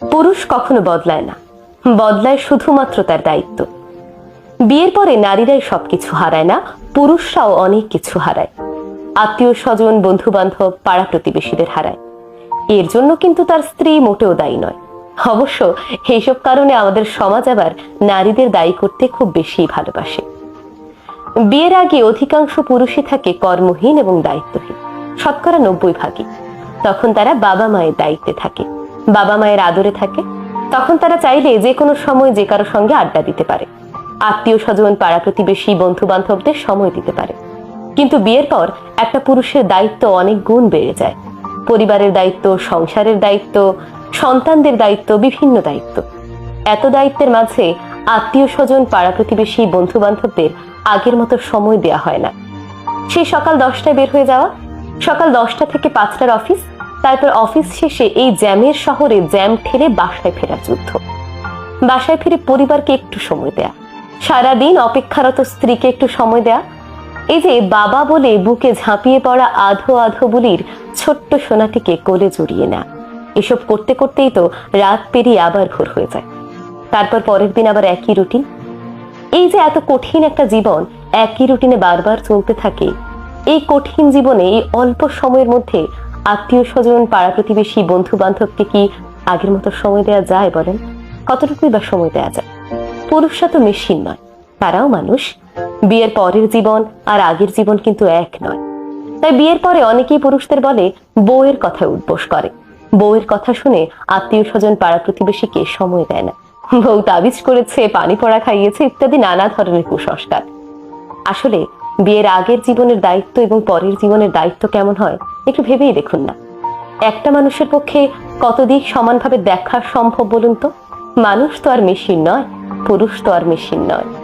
পুরুষ কখনো বদলায় না। বদলায় শুধুমাত্র তার দায়িত্ব। বিয়ের পরে নারীরাই সবকিছু হারায় না, পুরুষরাও অনেক কিছু হারায়। আত্মীয় স্বজন বন্ধু বান্ধব পাড়া প্রতিবেশীদের হারায়। এর জন্য কিন্তু তার স্ত্রী মোটেও দায়ী নয়। অবশ্য এইসব কারণে আমাদের সমাজ আবার নারীদের দায়ী করতে খুব বেশি ভালোবাসে। বিয়ের আগে অধিকাংশ পুরুষই থাকে কর্মহীন এবং দায়িত্বহীন। শতকরা নব্বই ভাগই। তখন তারা বাবা মায়ের দায়িত্বে থাকে। বাবা মায়ের আদরে থাকে, তখন তারা চাইলে যে কোনো সময় যে কারও সঙ্গে আড্ডা দিতে পারে। আত্মীয় স্বজন, পাড়া প্রতিবেশী বন্ধু বান্ধবদের সময় দিতে পারে। কিন্তু বিয়ের পর একটা পুরুষের দায়িত্ব অনেক গুণ বেড়ে যায়। পরিবারের দায়িত্ব, সংসারের দায়িত্ব, সন্তানদের দায়িত্ব, বিভিন্ন দায়িত্ব। এত দায়িত্বের মাঝে আত্মীয় স্বজন, পাড়া প্রতিবেশী বন্ধু বান্ধবদের আগের মতো সময় দেয়া হয় না। সেই সকাল দশটায় বের হয়ে যাওয়া, সকাল দশটা থেকে পাঁচটার অফিস তারপর অফিস শেষে এই জ্যামের শহরে জ্যাম ঠেলে বাসায় ফেরার যুদ্ধ। বাসায় ফিরে পরিবারকে একটু সময় দেয়া। সারাদিন অপেক্ষারত স্ত্রীকে একটু সময় দেয়া। এই যে বাবা বলে বুকে ঝাঁপিয়ে পড়া আধো আধো বুলির ছোট্ট সোনাটিকে কোলে জড়িয়ে না এসব করতে করতেই তো রাত পেরিয়ে আবার ভোর হয়ে যায়। তারপর পরের দিন আবার একই রুটিন। এই যে এত কঠিন একটা জীবন, একই রুটিনে বারবার চলতে থাকে, এই কঠিন জীবনে এই অল্প সময়ের মধ্যে আত্মীয় স্বজন, পাড়া প্রতিবেশী বন্ধু বান্ধবকে কি আগের মতো সময় দেয়া যায় বলেন? কতটুকুই বা সময় দেয়া যায়? পুরুষরা তো মেশিন নয়, তারাও মানুষ। বিয়ের পরের জীবন আর আগের জীবন কিন্তু এক নয়। তাই বিয়ের পরে অনেকেই পুরুষদের বলে, বউয়ের কথায় উদ্বোস করে। বউয়ের কথা শুনে আত্মীয় স্বজন, পাড়া প্রতিবেশীকে সময় দেয় না। বউ তাবিজ করেছে, পানি পড়া খাইয়েছে ইত্যাদি নানা ধরনের কুসংস্কার। আসলে বিয়ের আগের জীবনের দায়িত্ব এবং পরের জীবনের দায়িত্ব কেমন হয়? একটু ভেবেই দেখুন না। একটা মানুষের পক্ষে কত দিক সমানভাবে দেখা সম্ভব বলুন তো? মানুষ তো আর মেশিন নয়, পুরুষ তো আর মেশিন নয়।